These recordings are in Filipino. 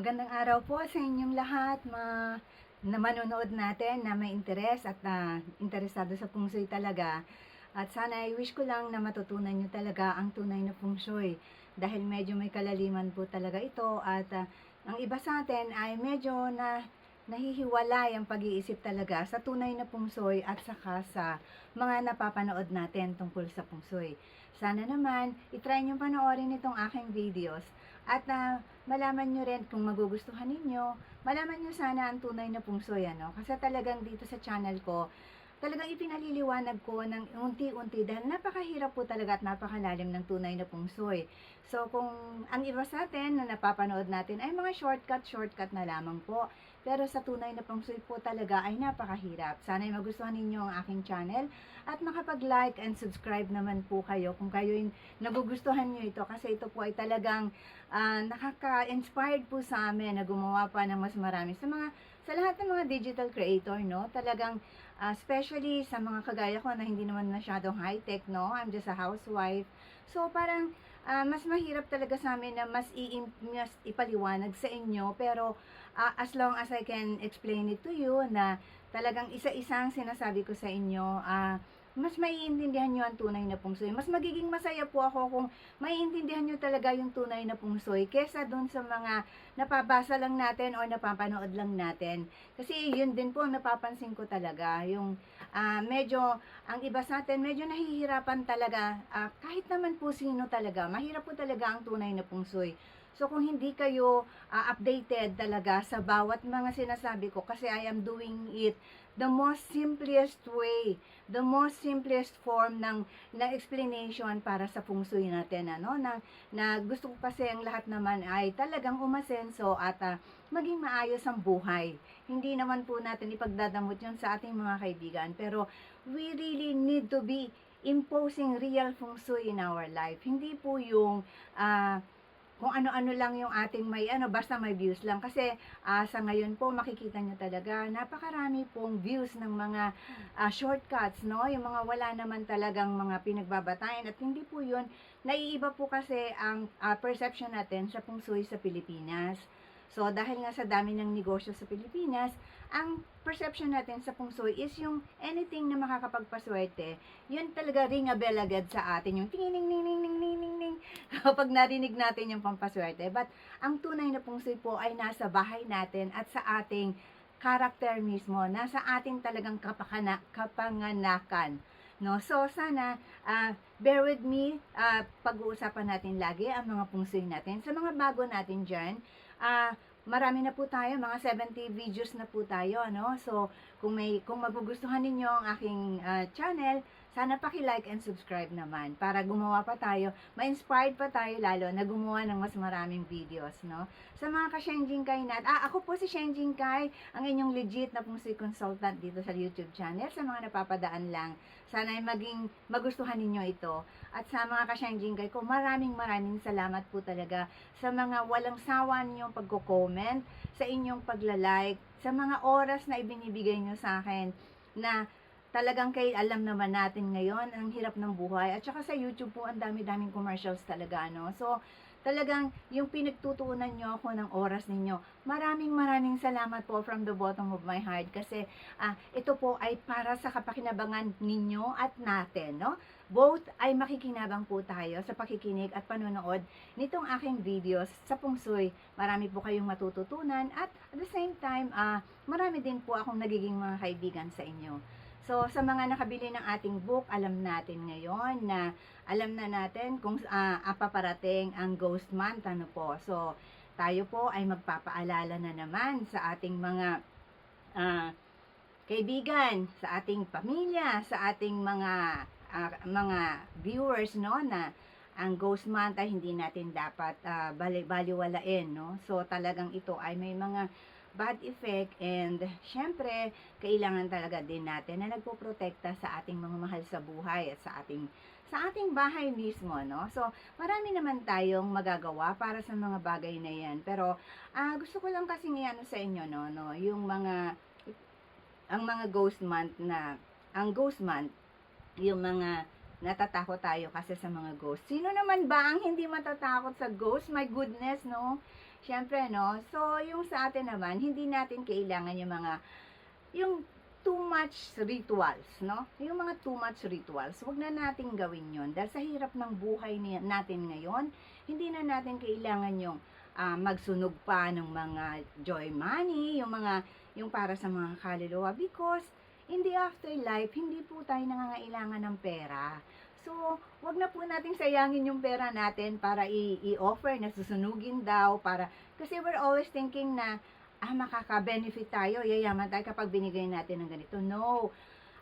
Magandang araw po sa inyong lahat, ma na manonood natin na may interes at na interesado sa Feng Shui talaga. At sana I wish ko lang na matutunan nyo talaga ang tunay na Feng Shui. Dahil medyo may kalaliman po talaga ito at ah, ang iba sa atin ay medyo na nahihiwalay ang pag-iisip talaga sa tunay na Shui at saka sa mga napapanood natin tungkol sa Shui. Sana naman, itry nyo panoorin itong aking videos at na malaman nyo rin kung magugustuhan ninyo, malaman nyo sana ang tunay na Shui, ano? Kasi talagang dito sa channel ko, talagang ipinaliliwanag ko ng unti-unti dahil napakahirap po talaga at napakalalim ng tunay na Shui. So, kung ang iba sa atin na napapanood natin ay mga shortcut, shortcut na lamang po. Pero sa tunay na Feng Shui po talaga ay napakahirap. Sana ay magustuhan ninyo ang aking channel at makapag-like and subscribe naman po kayo kung kayo nagugustuhan nyo ito kasi ito po ay talagang ah, nakaka-inspired po sa amin na gumawa pa ng mas marami. Sa mga sa lahat ng mga digital creator no talagang ah, especially sa mga kagaya ko na hindi naman masyadong high-tech no I'm just a housewife. So parang ah, mas mahirap talaga sa amin na mas, i- mas ipaliwanag sa inyo. Pero ah, as long as I can explain it to you na talagang isa-isang sinasabi ko sa inyo ah, mas maiintindihan nyo ang tunay na Shui. Mas magiging masaya po ako kung maiintindihan nyo talaga yung tunay na Shui kesa doon sa mga napabasa lang natin or napapanood lang natin. Kasi yun din po ang napapansin ko talaga. Yung ah, medyo, ang iba sa atin, medyo nahihirapan talaga. ah, kahit naman po sino talaga, mahirap po talaga ang tunay na Shui. So kung hindi kayo ah, updated talaga sa bawat mga sinasabi ko, kasi I am doing it the most simplest way, the most simplest form ng ng explanation para sa Feng Shui natin ano na, na gusto ko kasi ang lahat naman ay talagang umasenso at ah, maging maayos ang buhay. Hindi naman po natin ipagdadamot 'yon sa ating mga kaibigan, pero we really need to be imposing real Feng Shui in our life. Hindi po yung ah, kung ano-ano lang yung ating may ano basta may views lang. Kasi ah, sa ngayon po makikita nyo talaga napakarami pong views ng mga ah, shortcuts no? Yung mga wala naman talagang mga pinagbabatayan. At hindi po yun naiiba po kasi ang ah, perception natin sa Shui sa Pilipinas so dahil nga sa dami ng negosyo sa Pilipinas ang perception natin sa Shui is yung anything na makakapagpaswerte yun talaga ring a bell agad sa atin yung ting ning ning ning ning ning ning ning kapag narinig natin yung pampaswerte. But, ang tunay na Shui po ay nasa bahay natin at sa ating karakter mismo. Nasa ating talagang kapakana, kapanganakan. No? So, sana, ah, bear with me, ah, pag-uusapan natin lagi ang mga Shui natin. Sa mga bago natin dyan, ah, marami na po tayo, mga 70 videos na po tayo, no? So, kung may kung magugustuhan ninyo ang aking ah, channel, sana paki-like and subscribe naman para gumawa pa tayo, ma-inspired pa tayo lalo na gumawa ng mas maraming videos, no? Sa mga ka-Shenjin Kai nat, ah, ako po si Shenjin Kai, ang inyong legit na pong si consultant dito sa YouTube channel. Sa mga napapadaan lang, sana ay maging magustuhan ninyo ito. At sa mga ka-Shenjin Kai ko, maraming maraming salamat po talaga sa mga walang sawa ninyong pagko-comment, sa inyong pagla-like, sa mga oras na ibinibigay nyo sa akin na talagang kay alam naman natin ngayon ang hirap ng buhay at saka sa YouTube po ang dami-daming commercials talaga no so talagang yung pinagtutuunan nyo ako ng oras ninyo maraming maraming salamat po from the bottom of my heart kasi ah, ito po ay para sa kapakinabangan ninyo at natin no both ay makikinabang po tayo sa pakikinig at panonood nitong aking videos sa Pungsoy. Marami po kayong matututunan at at the same time, ah marami din po akong nagiging mga kaibigan sa inyo. So, sa mga nakabili ng ating book, alam natin ngayon na alam na natin kung uh, paparating ang Ghost Month. Ano po. So, tayo po ay magpapaalala na naman sa ating mga ah, kaibigan, sa ating pamilya, sa ating mga ah, mga viewers no na ang ghost month ay hindi natin dapat ah, bali baliwalain no so talagang ito ay may mga bad effect and syempre kailangan talaga din natin na nagpoprotekta sa ating mga mahal sa buhay at sa ating sa ating bahay mismo no so marami naman tayong magagawa para sa mga bagay na yan pero ah, gusto ko lang kasi ano sa inyo no no yung mga ang mga ghost month na ang ghost month yung mga natatakot tayo kasi sa mga ghost. Sino naman ba ang hindi matatakot sa ghost? My goodness, no? Siyempre, no? So, yung sa atin naman, hindi natin kailangan yung mga, yung too much rituals, no? Yung mga too much rituals, wag na natin gawin yon Dahil sa hirap ng buhay natin ngayon, hindi na natin kailangan yung ah, magsunog pa ng mga joy money, yung mga, yung para sa mga kaluluwa. Because, in the afterlife, hindi po tayo nangangailangan ng pera. So, wag na po nating sayangin yung pera natin para i-offer na susunugin daw para kasi we're always thinking na ah makaka-benefit tayo, yayaman tayo kapag binigay natin ng ganito. No.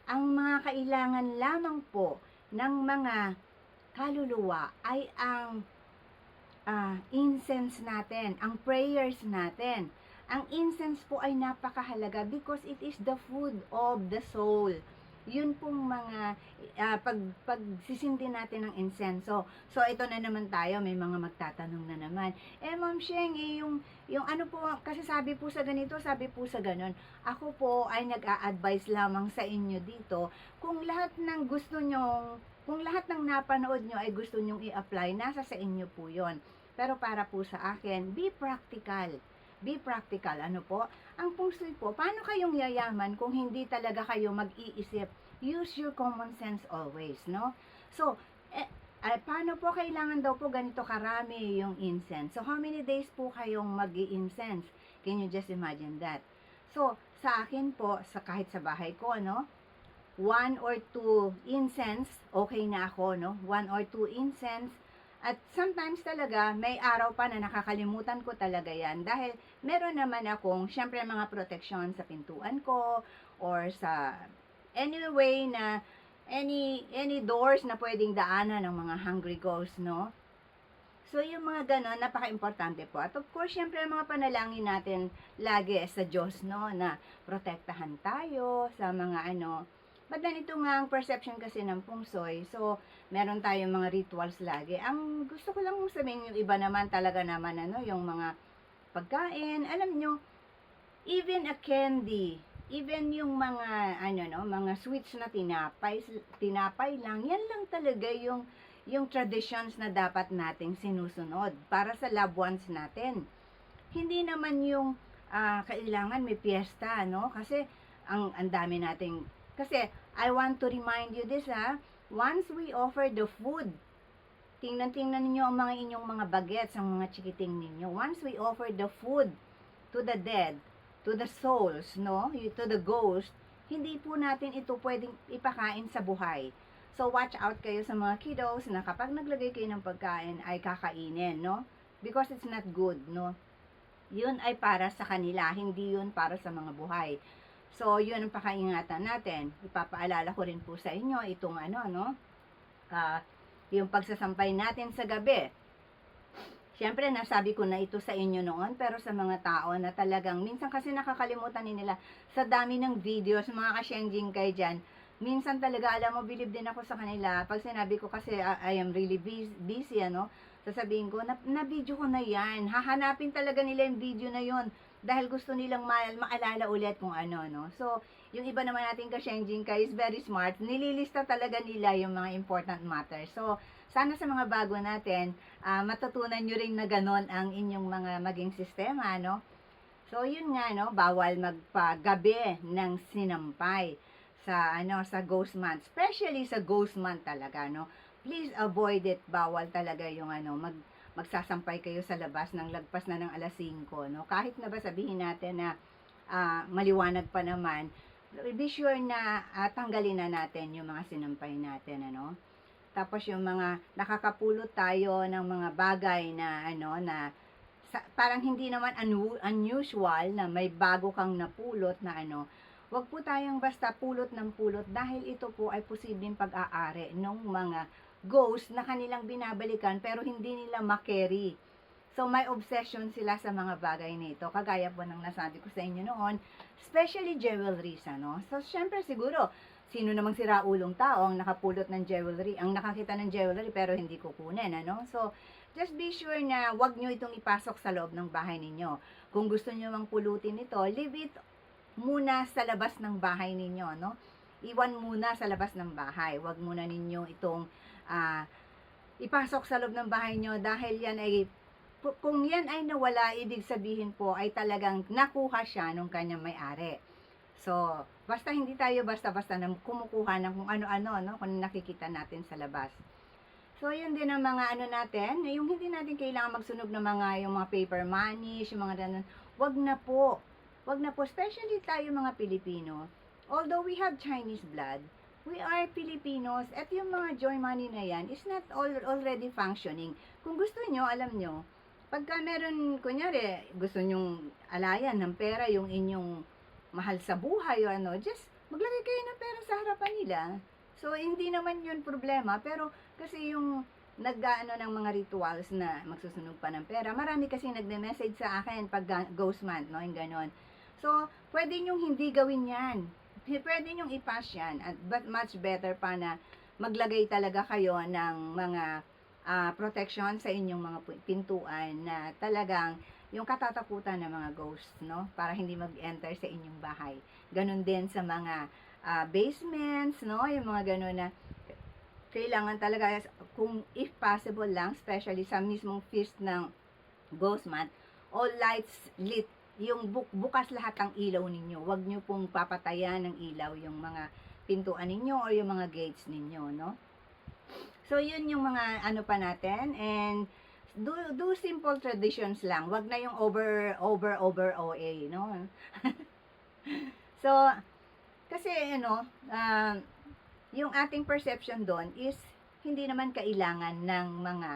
Ang mga kailangan lamang po ng mga kaluluwa ay ang ah, incense natin, ang prayers natin. Ang incense po ay napakahalaga because it is the food of the soul yun pong mga ah, pag pagsisindi natin ng insenso. So ito na naman tayo, may mga magtatanong na naman. Eh Ma'am Sheng, eh, yung yung ano po kasi sabi po sa ganito, sabi po sa ganon. Ako po ay nag-a-advise lamang sa inyo dito kung lahat ng gusto nyo kung lahat ng napanood nyo ay gusto nyong i-apply, nasa sa inyo po yon. Pero para po sa akin, be practical. Be practical. Ano po? Ang feng shui po, paano kayong yayaman kung hindi talaga kayo mag-iisip? Use your common sense always, no? So, eh, eh, paano po kailangan daw po ganito karami yung incense? So, how many days po kayong mag incense Can you just imagine that? So, sa akin po, sa kahit sa bahay ko, no? One or two incense, okay na ako, no? One or two incense, at sometimes talaga, may araw pa na nakakalimutan ko talaga yan. Dahil meron naman akong, syempre mga protection sa pintuan ko, or sa any way na, any, any doors na pwedeng daanan ng mga hungry ghosts, no? So, yung mga ganon, napaka-importante po. At of course, syempre, mga panalangin natin lagi sa Diyos, no? Na protektahan tayo sa mga ano. But then, ito nga ang perception kasi ng shui. So, meron tayong mga rituals lagi. Ang gusto ko lang sabihin, yung iba naman talaga naman, ano, yung mga pagkain. Alam nyo, even a candy, even yung mga, ano, no, mga sweets na tinapay, tinapay lang, yan lang talaga yung, yung traditions na dapat nating sinusunod para sa loved ones natin. Hindi naman yung ah, kailangan may piyesta, no? Kasi ang ang dami nating kasi I want to remind you this ha. Once we offer the food, tingnan-tingnan ninyo ang mga inyong mga bagets, ang mga chikiting ninyo. Once we offer the food to the dead, to the souls, no? To the ghost, hindi po natin ito pwedeng ipakain sa buhay. So, watch out kayo sa mga kiddos na kapag naglagay kayo ng pagkain ay kakainin, no? Because it's not good, no? Yun ay para sa kanila, hindi yun para sa mga buhay. So, yun ang pakaingatan natin. Ipapaalala ko rin po sa inyo itong ano, no? Ah, yung pagsasampay natin sa gabi. Siyempre, nasabi ko na ito sa inyo noon, pero sa mga tao na talagang, minsan kasi nakakalimutan nila, sa dami ng videos, mga kasyengjing kayo dyan, minsan talaga, alam mo, believe din ako sa kanila. Pag sinabi ko kasi, ah, I am really busy, busy ano, sasabihin ko, na, na-video ko na yan. Hahanapin talaga nila yung video na yon dahil gusto nilang ma- maalala ulit kung ano, no? So, yung iba naman ka-Shenjin ka is very smart. Nililista talaga nila yung mga important matters. So, sana sa mga bago natin, ah, matutunan nyo rin na ganon ang inyong mga maging sistema, no? So, yun nga, no? Bawal magpagabi ng sinampay sa, ano, sa ghost month. Especially sa ghost month talaga, no? Please avoid it. Bawal talaga yung, ano, mag, magsasampay kayo sa labas ng lagpas na ng alas 5, no? Kahit na ba sabihin natin na ah, maliwanag pa naman, be sure na ah, tanggalin na natin yung mga sinampay natin, ano? Tapos yung mga nakakapulot tayo ng mga bagay na ano na sa, parang hindi naman unu- unusual na may bago kang napulot na ano. Huwag po tayong basta pulot ng pulot dahil ito po ay posibleng pag-aari ng mga ghost na kanilang binabalikan pero hindi nila makerry. So, may obsession sila sa mga bagay nito. Kagaya po ng nasabi ko sa inyo noon, especially jewelries, ano? So, syempre siguro, sino namang siraulong tao ang nakapulot ng jewelry, ang nakakita ng jewelry pero hindi kukunin, ano? So, just be sure na wag nyo itong ipasok sa loob ng bahay ninyo. Kung gusto nyo mang pulutin ito, leave it muna sa labas ng bahay ninyo, no? Iwan muna sa labas ng bahay. Wag muna ninyo itong ah, ipasok sa loob ng bahay nyo dahil yan ay ku- kung yan ay nawala, ibig sabihin po ay talagang nakuha siya nung kanyang may-ari. So, basta hindi tayo basta-basta na kumukuha ng kung ano-ano, no? Kung nakikita natin sa labas. So, yun din ang mga ano natin, yung hindi natin kailangan magsunog ng mga, yung mga paper money, yung mga ganun. Wag na po. Wag na po. Especially tayo mga Pilipino. Although we have Chinese blood, we are Filipinos at yung mga joy money na yan is not al- already functioning. Kung gusto nyo, alam nyo, pagka meron, kunyari, gusto nyong alayan ng pera yung inyong mahal sa buhay o ano, just maglagay kayo ng pera sa harapan nila. So, hindi naman yun problema, pero kasi yung nag-ano ng mga rituals na magsusunog pa ng pera, marami kasi nagme-message sa akin pag ga- ghost month, no, yung ganon. So, pwede nyong hindi gawin yan. Pwede nyong i-pass yan. At, but much better pa na maglagay talaga kayo ng mga ah, protection sa inyong mga pintuan na talagang yung katatakutan ng mga ghosts, no? Para hindi mag-enter sa inyong bahay. Ganon din sa mga ah, basements, no? Yung mga ganon na kailangan talaga, kung if possible lang, especially sa mismong feast ng ghost month, all lights lit yung bu- bukas lahat ang ilaw ninyo. Huwag nyo pong papatayan ng ilaw yung mga pintuan ninyo or yung mga gates ninyo, no? So, yun yung mga ano pa natin. And, do, do simple traditions lang. Huwag na yung over, over, over OA, no? so, kasi, ano, um, yung ating perception doon is, hindi naman kailangan ng mga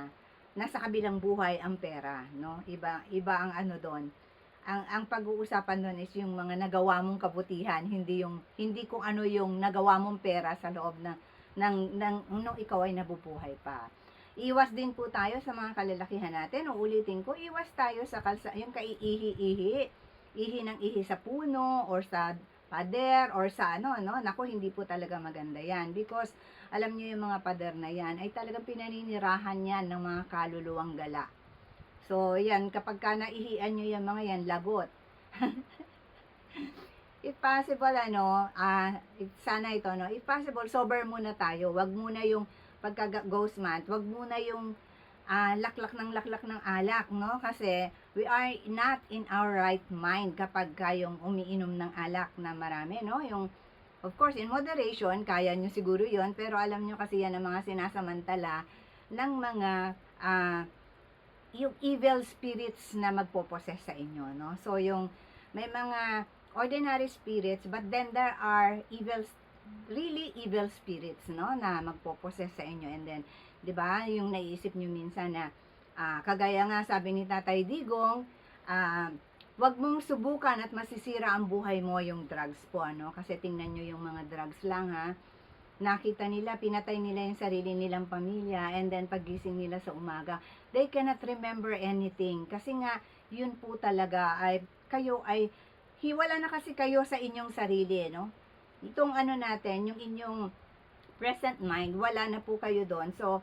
nasa kabilang buhay ang pera, no? Iba, iba ang ano doon ang ang pag-uusapan doon is yung mga nagawa mong kabutihan, hindi yung hindi kung ano yung nagawa mong pera sa loob ng ng ng nung ikaw ay nabubuhay pa. Iwas din po tayo sa mga kalalakihan natin. Uulitin ko, iwas tayo sa kalsa, yung kaiihi-ihi. Ihi ng ihi sa puno or sa pader or sa ano, no? Nako, hindi po talaga maganda yan. Because, alam niyo yung mga pader na yan, ay talagang pinaninirahan yan ng mga kaluluwang gala. So, yan, kapag ka naihian nyo yung mga yan, lagot. if possible, ano, if sana ito, no, if possible, sober muna tayo. Wag muna yung pagka ghost month, wag muna yung ah, laklak ng laklak ng alak, no? Kasi we are not in our right mind kapag kayong umiinom ng alak na marami, no? Yung Of course, in moderation, kaya nyo siguro yon pero alam nyo kasi yan ang mga sinasamantala ng mga ah, yung evil spirits na magpoposes sa inyo, no? So, yung may mga ordinary spirits, but then there are evil, really evil spirits, no? Na magpoposes sa inyo. And then, di ba, yung naiisip nyo minsan na, ah, kagaya nga sabi ni Tatay Digong, ah, wag mong subukan at masisira ang buhay mo yung drugs po, ano? Kasi tingnan nyo yung mga drugs lang, ha? Nakita nila, pinatay nila yung sarili nilang pamilya, and then pagising nila sa umaga, they cannot remember anything. Kasi nga, yun po talaga, ay, kayo ay, hiwala na kasi kayo sa inyong sarili, no? Itong ano natin, yung inyong present mind, wala na po kayo doon. So,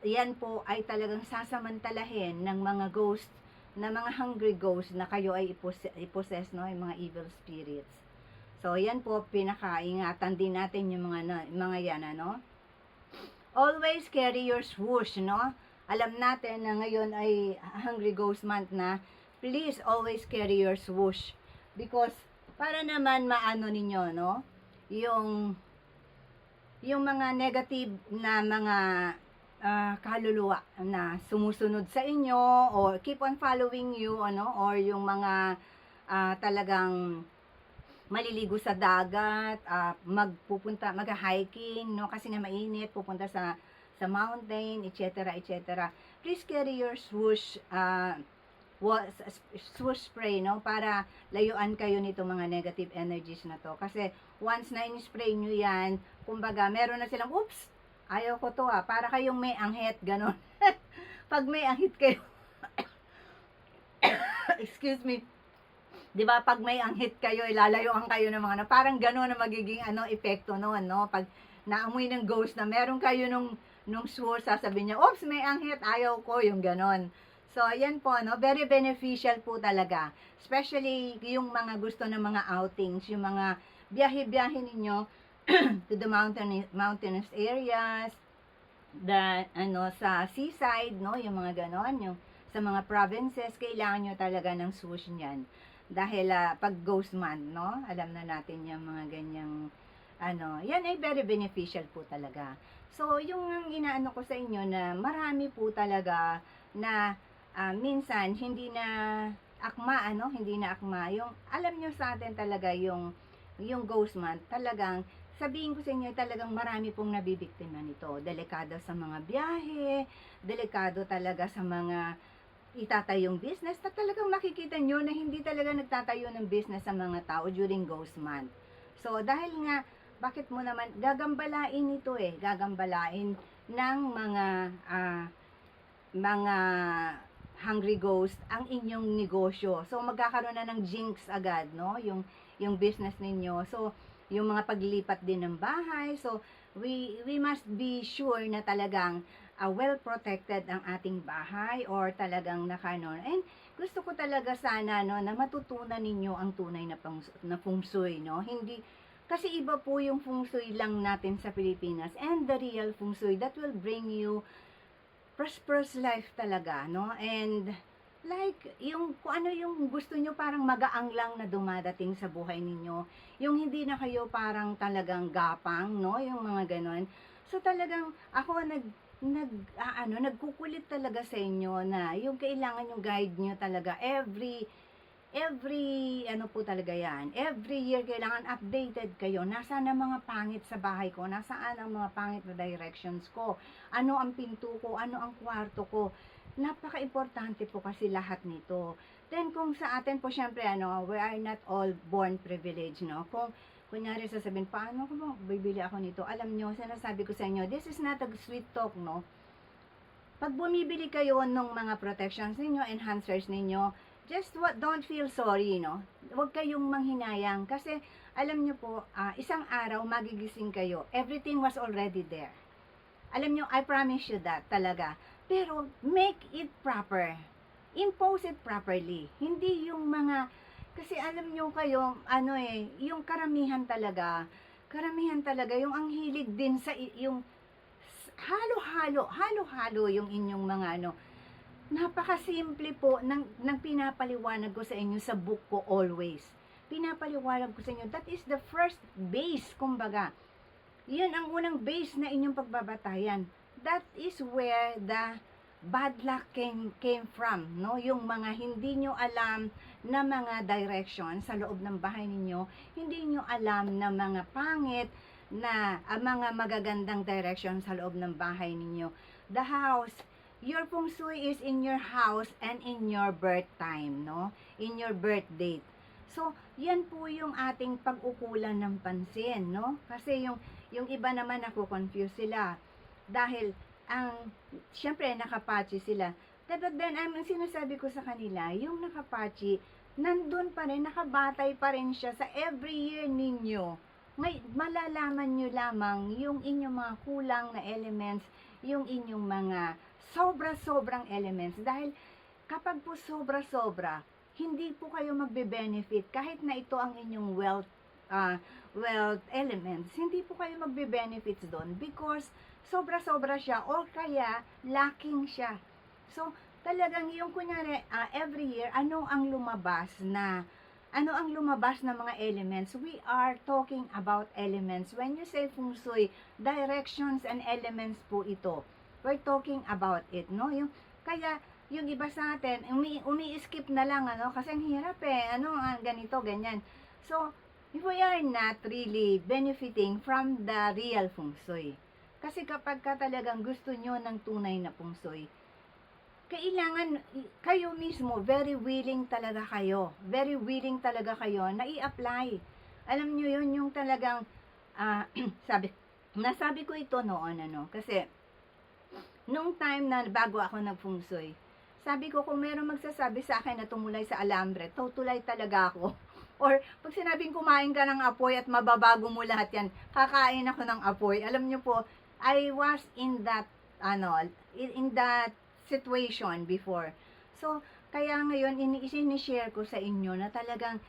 yan po ay talagang sasamantalahin ng mga ghost, na mga hungry ghost na kayo ay ipos- ipossess, no? Yung mga evil spirits. So, yan po, pinakaingatan din natin yung mga, mga yan, ano? Always carry your swoosh, no? Alam natin na ngayon ay Hungry Ghost Month na. Please always carry your swoosh. Because, para naman maano ninyo, no? Yung, yung mga negative na mga ah, kaluluwa na sumusunod sa inyo or keep on following you, ano? Or yung mga ah, talagang maliligo sa dagat, ah, magpupunta, mag-hiking, no? Kasi nga mainit, pupunta sa sa mountain, etc., etc. Please carry your swoosh, uh, swoosh spray, no? Para layuan kayo nito mga negative energies na to. Kasi once na in-spray nyo yan, kumbaga, meron na silang, oops, ayaw ko to ah, para kayong may anghit, ganon. Pag may anghit kayo, excuse me, 'di ba pag may anghit kayo ilalayuan kayo ng mga ano, parang gano'n na magiging ano epekto noon no? Pag naamoy ng ghost na meron kayo nung nung swore sasabihin niya oops may anghit ayaw ko yung gano'n so ayan po no? Very beneficial po talaga. Especially yung mga gusto ng mga outings yung mga biyahe-biyahe ninyo to the mountain mountainous areas the ano sa seaside no? Yung mga ganon yung sa mga provinces, kailangan nyo talaga ng swoosh niyan. Dahil ah, pag ghost month, no? Alam na natin yung mga ganyang ano, yan ay very beneficial po talaga. So, yung ang inaano ko sa inyo na marami po talaga na ah, minsan hindi na akma, ano, hindi na akma. Yung, alam nyo sa atin talaga yung, yung ghost month, talagang, sabihin ko sa inyo, talagang marami pong nabibiktima nito. Delikado sa mga biyahe, delikado talaga sa mga itatayong business, na talagang makikita nyo na hindi talaga nagtatayo ng business sa mga tao during ghost month. So, dahil nga, bakit mo naman, gagambalain ito eh, gagambalain ng mga, ah, mga hungry ghost ang inyong negosyo. So, magkakaroon na ng jinx agad, no? Yung, yung business ninyo. So, yung mga paglipat din ng bahay. So, we, we must be sure na talagang uh, well protected ang ating bahay or talagang nakanon. And gusto ko talaga sana no na matutunan ninyo ang tunay na pang, na feng shui, no? Hindi kasi iba po yung feng shui lang natin sa Pilipinas and the real feng shui that will bring you prosperous life talaga, no? And like yung kung ano yung gusto nyo parang magaang lang na dumadating sa buhay ninyo. Yung hindi na kayo parang talagang gapang, no? Yung mga ganon. So talagang ako nag nag ah, ano nagkukulit talaga sa inyo na yung kailangan yung guide nyo talaga every every ano po talaga yan every year kailangan updated kayo. Nasaan ang mga pangit sa bahay ko? Nasaan ang mga pangit na directions ko? Ano ang pinto ko? Ano ang kwarto ko? Napaka-importante po kasi lahat nito. Then kung sa atin po syempre ano we are not all born privileged no? Kung kunyari sasabihin, paano ko ba bibili ako nito? Alam nyo, sinasabi ko sa inyo, this is not a sweet talk, no? Pag bumibili kayo ng mga protections ninyo, enhancers ninyo, just what, don't feel sorry, no? Huwag kayong manghinayang kasi alam nyo po, ah, isang araw magigising kayo. Everything was already there. Alam nyo, I promise you that talaga. Pero make it proper. Impose it properly. Hindi yung mga kasi alam nyo kayo, ano eh, yung karamihan talaga, karamihan talaga, yung ang hilig din sa, yung halo-halo, halo-halo yung inyong mga ano, napakasimple po ng, ng pinapaliwanag ko sa inyo sa book ko always. Pinapaliwanag ko sa inyo, that is the first base, kumbaga. Yun ang unang base na inyong pagbabatayan. That is where the bad luck came, came from, no? Yung mga hindi nyo alam na mga direction sa loob ng bahay ninyo, hindi nyo alam na mga pangit na ah, mga magagandang direction sa loob ng bahay ninyo. The house, your feng shui is in your house and in your birth time, no? In your birth date. So, yan po yung ating pag-ukulan ng pansin, no? Kasi yung, yung iba naman ako confuse sila. Dahil, ang, syempre, nakapachi sila. But then, ang sinasabi ko sa kanila, yung nakapachi, nandun pa rin, nakabatay pa rin siya sa every year ninyo. May, malalaman nyo lamang yung inyong mga kulang na elements, yung inyong mga sobra-sobrang elements. Dahil kapag po sobra-sobra, hindi po kayo magbe-benefit kahit na ito ang inyong wealth ah, wealth elements, hindi po kayo magbe-benefits doon because sobra-sobra siya or kaya lacking siya. So, talagang yung kunyari, ah, every year, ano ang lumabas na ano ang lumabas na mga elements? We are talking about elements. When you say feng shui, directions and elements po ito. We're talking about it, no? Yung, kaya, yung iba sa atin, umi, umi-skip na lang, ano? Kasi ang hirap eh. Ano, ah, ganito, ganyan. So, we are not really benefiting from the real feng shui. Kasi kapag ka talagang gusto nyo ng tunay na feng shui, kailangan kayo mismo, very willing talaga kayo. Very willing talaga kayo na i-apply. Alam nyo yun, yung talagang, ah, sabi, nasabi ko ito noon, ano, kasi, nung time na bago ako nag-feng shui, sabi ko, kung meron magsasabi sa akin na tumulay sa alambre, tutulay talaga ako. Or, pag sinabing kumain ka ng apoy at mababago mo lahat yan, kakain ako ng apoy. Alam nyo po, I was in that, ano, in that situation before. So, kaya ngayon, ini-share ko sa inyo na talagang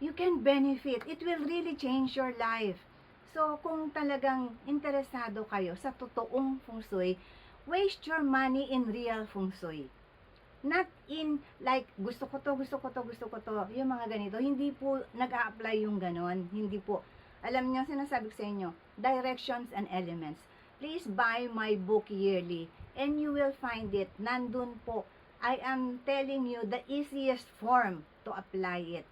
you can benefit. It will really change your life. So, kung talagang interesado kayo sa totoong feng shui, waste your money in real feng shui. Not in like gusto ko to, gusto ko to, gusto ko to. Yung mga ganito, hindi po nag-a-apply yung ganon. Hindi po. Alam niyo, sinasabi ko sa inyo, directions and elements. Please buy my book yearly and you will find it. Nandun po. I am telling you the easiest form to apply it.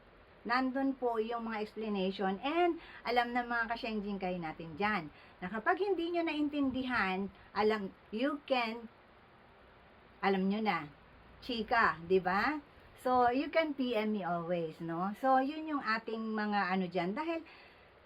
Nandun po yung mga explanation and alam na mga kasyengjing kayo natin dyan na kapag hindi nyo naintindihan, alam, you can, alam nyo na, chika, di ba? So, you can PM me always, no? So, yun yung ating mga ano dyan. Dahil,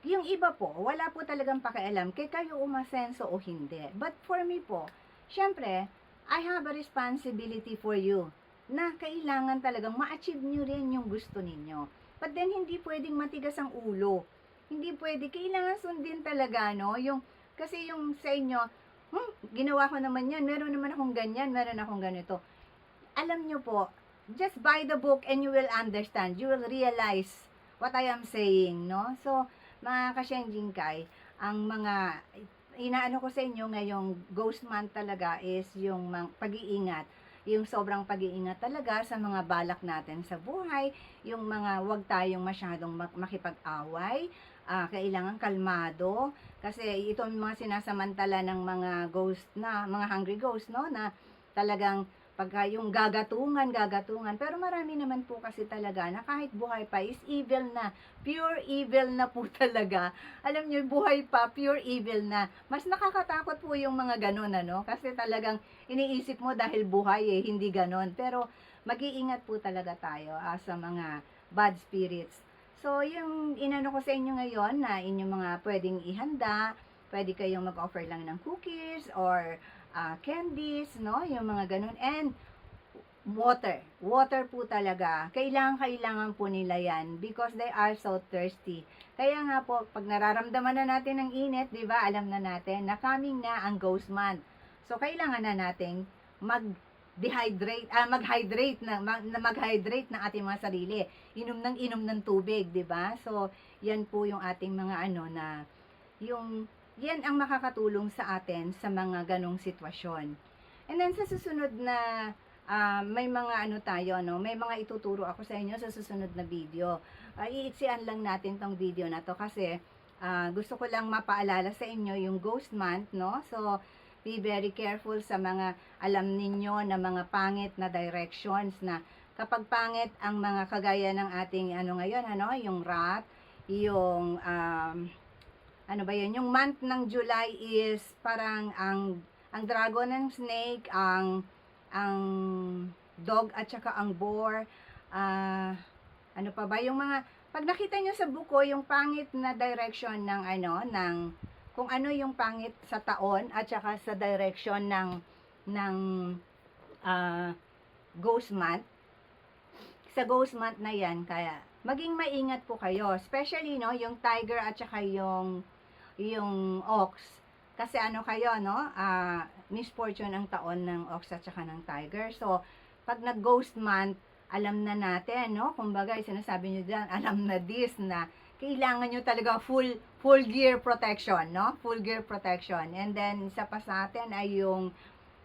yung iba po, wala po talagang pakialam kay kayo umasenso o hindi. But for me po, syempre, I have a responsibility for you na kailangan talagang ma-achieve nyo rin yung gusto ninyo. But then, hindi pwedeng matigas ang ulo. Hindi pwede. Kailangan sundin talaga, no? Yung, kasi yung sa inyo, hmm, ginawa ko naman yan, meron naman akong ganyan, meron akong ganito. Alam nyo po, just buy the book and you will understand. You will realize what I am saying, no? So, mga kasyengjing kay, ang mga inaano ko sa inyo ngayong ghost month talaga is yung pag-iingat. Yung sobrang pag-iingat talaga sa mga balak natin sa buhay, yung mga wag tayong masyadong mak- makipag-away, ah, kailangan kalmado, kasi ito ang mga sinasamantala ng mga ghost na, mga hungry ghost, no, na talagang pagka yung gagatungan, gagatungan. Pero marami naman po kasi talaga na kahit buhay pa is evil na. Pure evil na po talaga. Alam nyo, buhay pa, pure evil na. Mas nakakatakot po yung mga ganun, ano? Kasi talagang iniisip mo dahil buhay eh, hindi ganon. Pero mag-iingat po talaga tayo ah, sa mga bad spirits. So, yung inano ko sa inyo ngayon na inyong mga pwedeng ihanda, pwede kayong mag-offer lang ng cookies or ah, candies, no? Yung mga ganun. And water. Water po talaga. Kailangan, kailangan po nila yan because they are so thirsty. Kaya nga po, pag nararamdaman na natin ng init, di ba, alam na natin na coming na ang ghost month. So, kailangan na nating mag dehydrate, ah, mag-hydrate na, mag, mag-hydrate ng ating mga sarili. Inom ng inom ng tubig, 'di ba? So, 'yan po yung ating mga ano na yung yan ang makakatulong sa atin sa mga ganong sitwasyon. And then sa susunod na ah, may mga ano tayo, no? May mga ituturo ako sa inyo sa susunod na video. Uh, iiksian lang natin tong video na to kasi ah, gusto ko lang mapaalala sa inyo yung ghost month, no? So, be very careful sa mga alam ninyo na mga pangit na directions na kapag pangit ang mga kagaya ng ating ano ngayon, ano, yung rat, yung um, ano ba yun, yung month ng July is parang ang ang dragon and snake, ang ang dog at saka ang boar, ah, ano pa ba, yung mga, pag nakita nyo sa buko, yung pangit na direction ng ano, ng, kung ano yung pangit sa taon at saka sa direction ng, ng, ah, ghost month, sa ghost month na yan, kaya, maging maingat po kayo, especially, no, yung tiger at saka yung, yung ox, kasi ano kayo, no? Ah, misfortune ang taon ng ox at saka ng tiger. So, pag nag-ghost month, alam na natin, no? Kumbaga, sinasabi nyo dyan, alam na this na kailangan nyo talaga full full gear protection, no? Full gear protection. And then, isa pa sa atin ay yung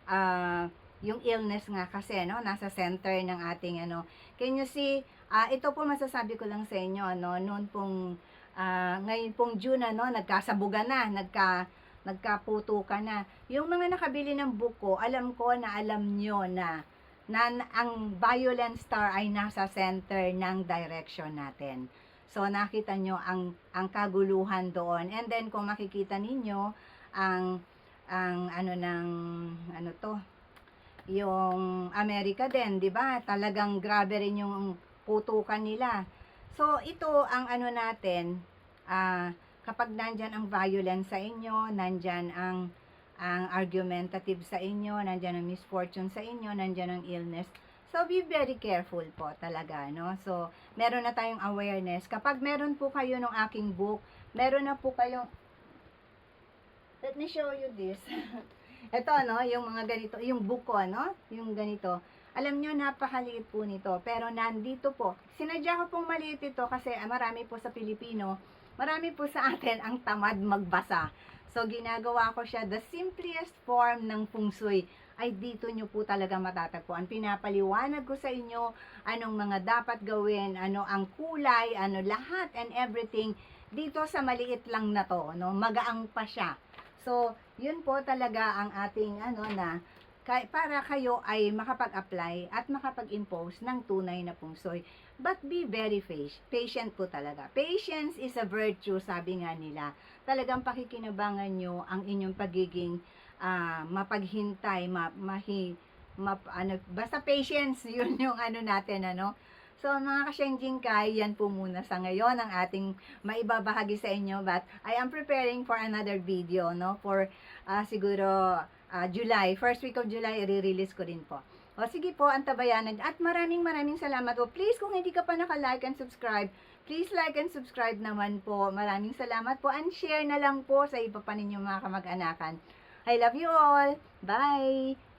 ah, yung illness nga kasi, no? Nasa center ng ating, ano. Can you see, ah, ito po masasabi ko lang sa inyo, no? Noon pong, ah, ngayon pong June, ano, nagkasabugan na, nagka, nagkaputo ka na. Yung mga nakabili ng buko, alam ko na alam nyo na, na ang violent star ay nasa center ng direction natin. So, nakita nyo ang, ang kaguluhan doon. And then, kung makikita ninyo, ang, ang ano ng, ano to, yung Amerika din, di ba? Talagang grabe rin yung putukan nila. So, ito ang ano natin, ah, kapag nandyan ang violence sa inyo, nandyan ang ang argumentative sa inyo, nandyan ang misfortune sa inyo, nandyan ang illness. So, be very careful po talaga, no? So, meron na tayong awareness. Kapag meron po kayo ng aking book, meron na po kayong Let me show you this. Ito, no, yung mga ganito, yung book ko, no? Yung ganito. Alam nyo, napakaliit po nito. Pero nandito po. Sinadya ko pong maliit ito kasi ah, marami po sa Pilipino, marami po sa atin ang tamad magbasa. So, ginagawa ko siya the simplest form ng feng ay dito nyo po talaga matatagpuan. Pinapaliwanag ko sa inyo anong mga dapat gawin, ano ang kulay, ano lahat and everything dito sa maliit lang na to, no? Magaang pa siya. So, yun po talaga ang ating ano na kay, para kayo ay makapag-apply at makapag-impose ng tunay na pungsoy. But be very patient po talaga. Patience is a virtue, sabi nga nila. Talagang pakikinabangan nyo ang inyong pagiging ah, mapaghintay, ma, mahi, map, ano, basta patience, yun yung ano natin, ano. So, mga ka-Shenjing Kai, yan po muna sa ngayon ang ating maibabahagi sa inyo. But I am preparing for another video, no? For ah, siguro ah, July, first week of July, i-release ko rin po. O sige po, antabayanan. At maraming maraming salamat po. Please, kung hindi ka pa naka-like and subscribe, please like and subscribe naman po. Maraming salamat po. And share na lang po sa iba pa ninyong mga kamag-anakan. I love you all. Bye!